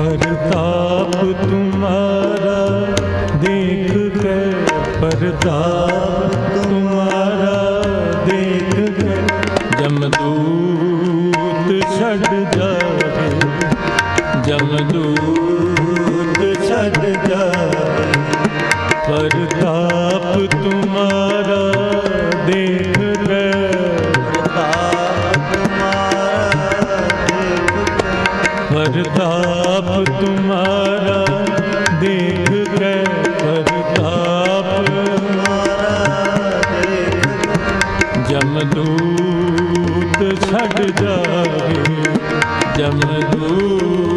परताप तुम्हारा देख कर परताप ਜਮਦੂਤ ਛੱਡ ਜਾਵੇ ਜਮਦੂਤ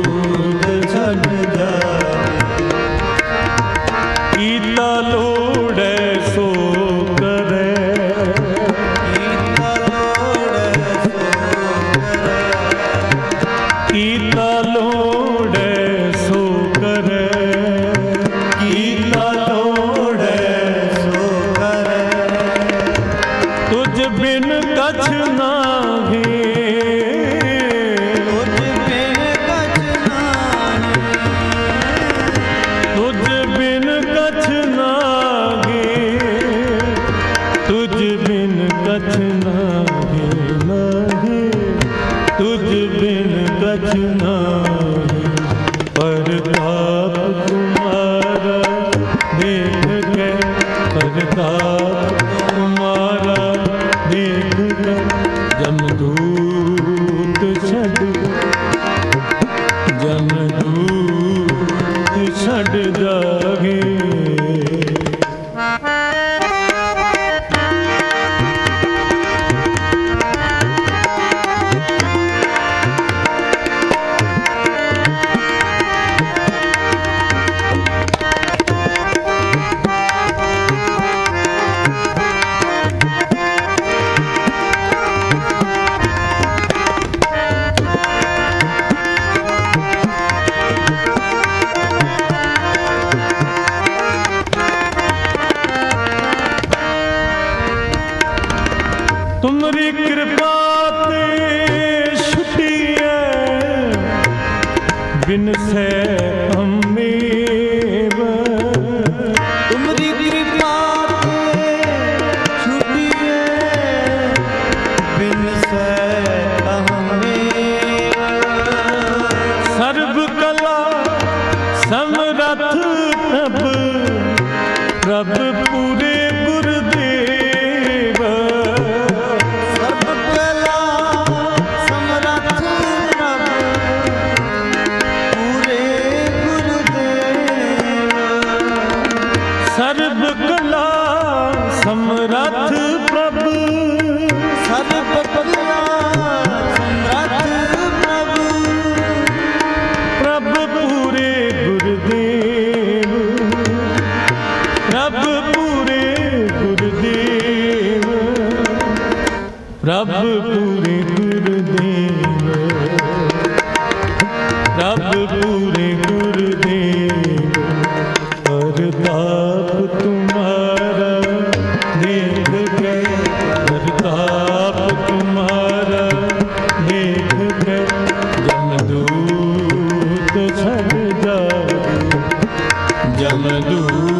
I'm in jamdoo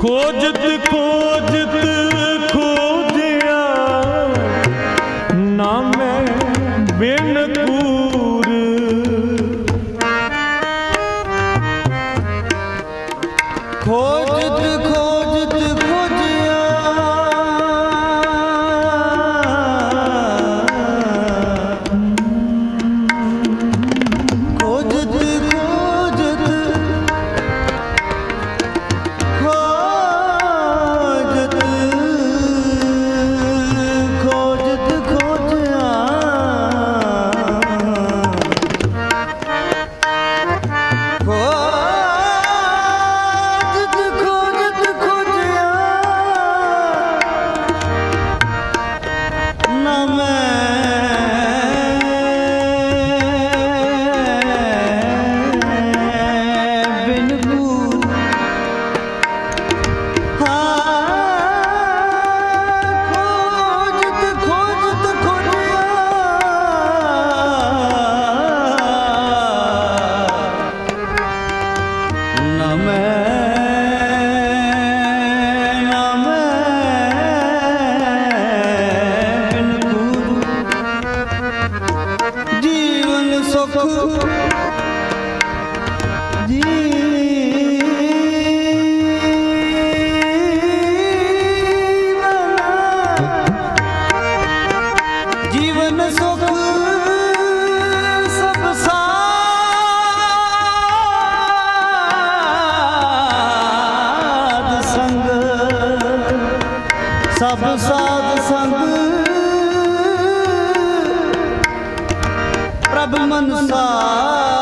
ਖੋਜਤ ਖੋਜਤ मन सा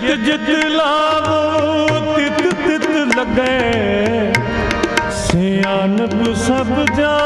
ਜਿਤ ਜਿਤ ਲਾਵੋ ਤਿਤ ਤਿਤ ਲਗੈ। ਸਿਆਣਪ ਸਭ ਜਾ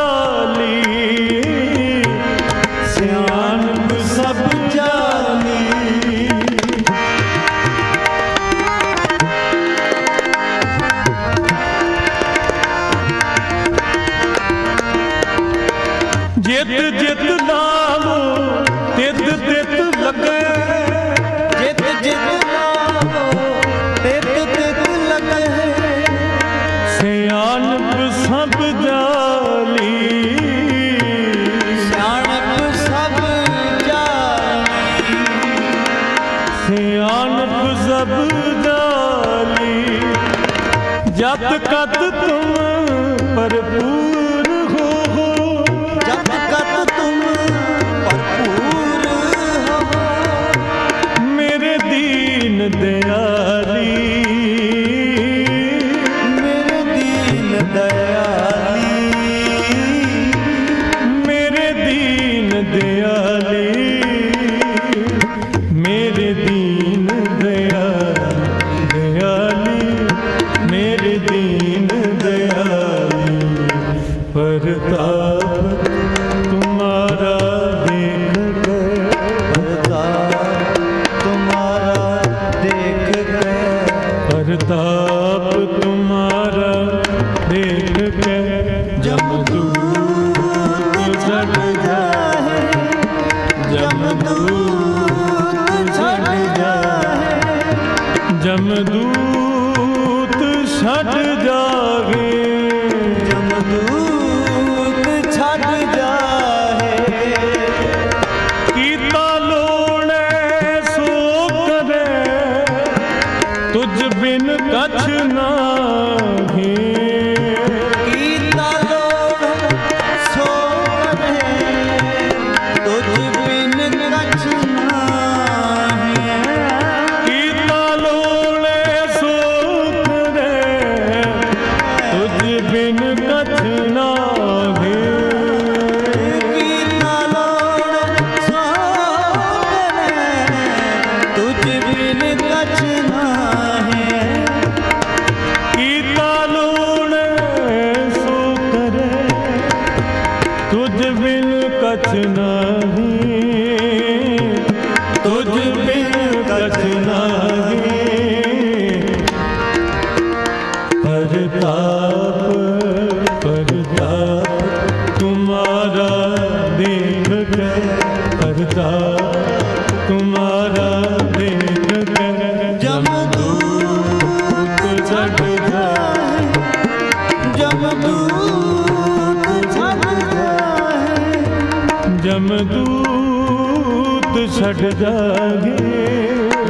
ਜਮਦੂਤ ਛੱਡ ਜਾਗੇ।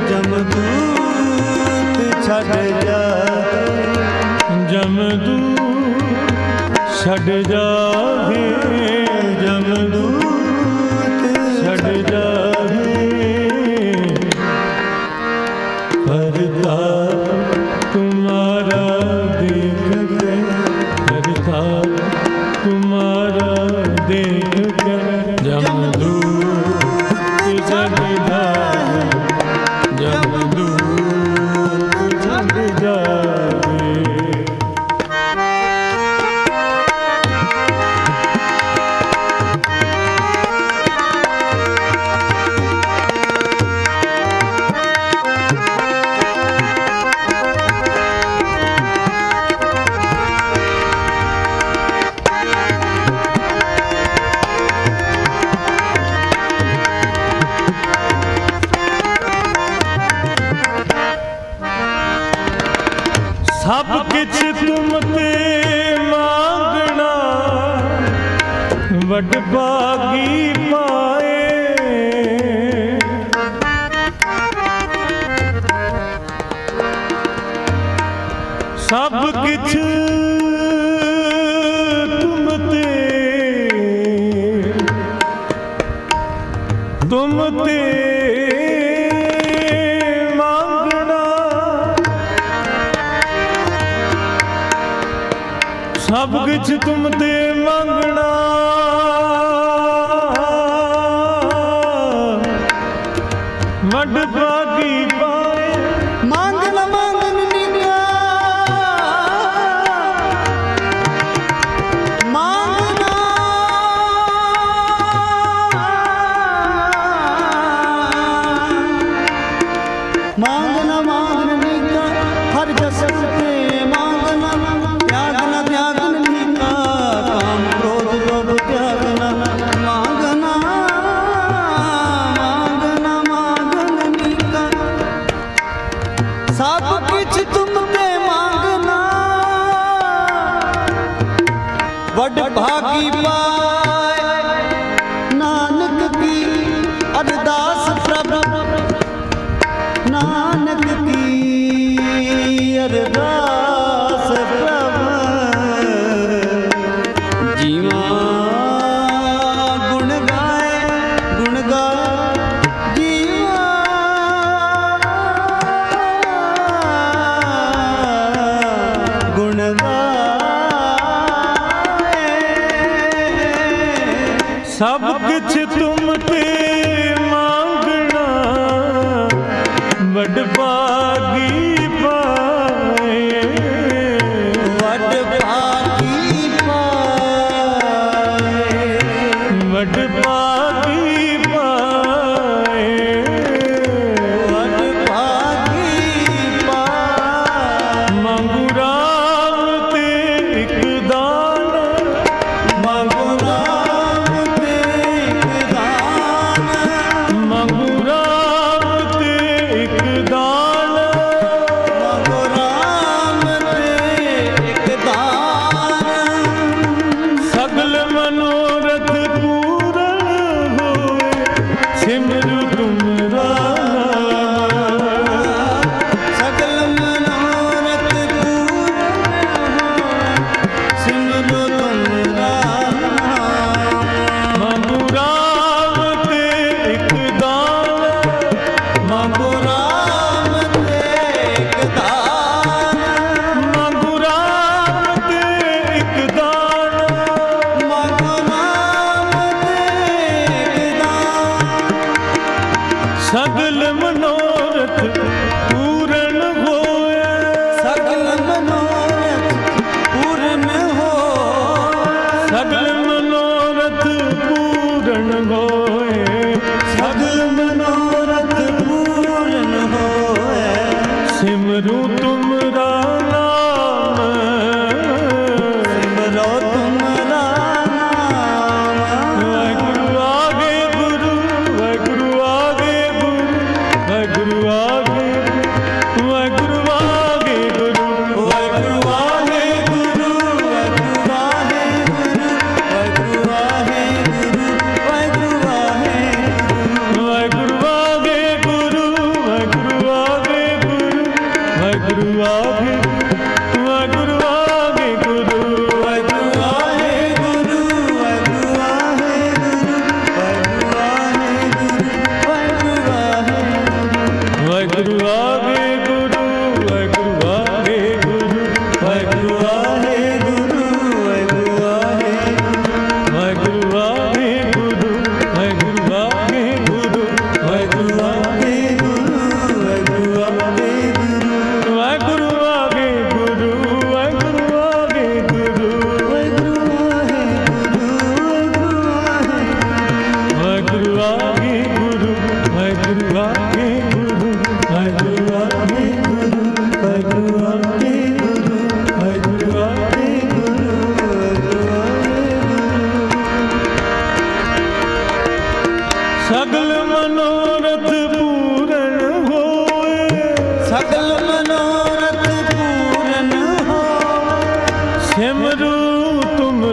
ਜਮਦੂਤ ਛੱਡ ਜਾ ਜਮਦੂਤ ਛੱਡ ਜਾਗੇ। ਜਮਦੂਤ ਛੱਡ ਜਾਗੇ। ਪਰਦਾ ਤੁਮਾਰਾ ਦੇਖ ਕੇ ਤੁਮਾਰਾ ਦੇਖ ਸਭ ਕਿਛ ਤੁਮ ਤੇ ਮੰਗਣਾ। ਵੱਡ ਭਾਗੀ ਪਾਏ। ਸਭ ਕਿਛ ਕਿਛ ਤੁਮ ਤੇ ਮੰਗਣਾ। ਮਡ ਪਾ तुमने मांगना वड भागी पा किछ तुम पे मांगना बड़ भागी सगल में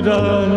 ਤੁਮਰਾ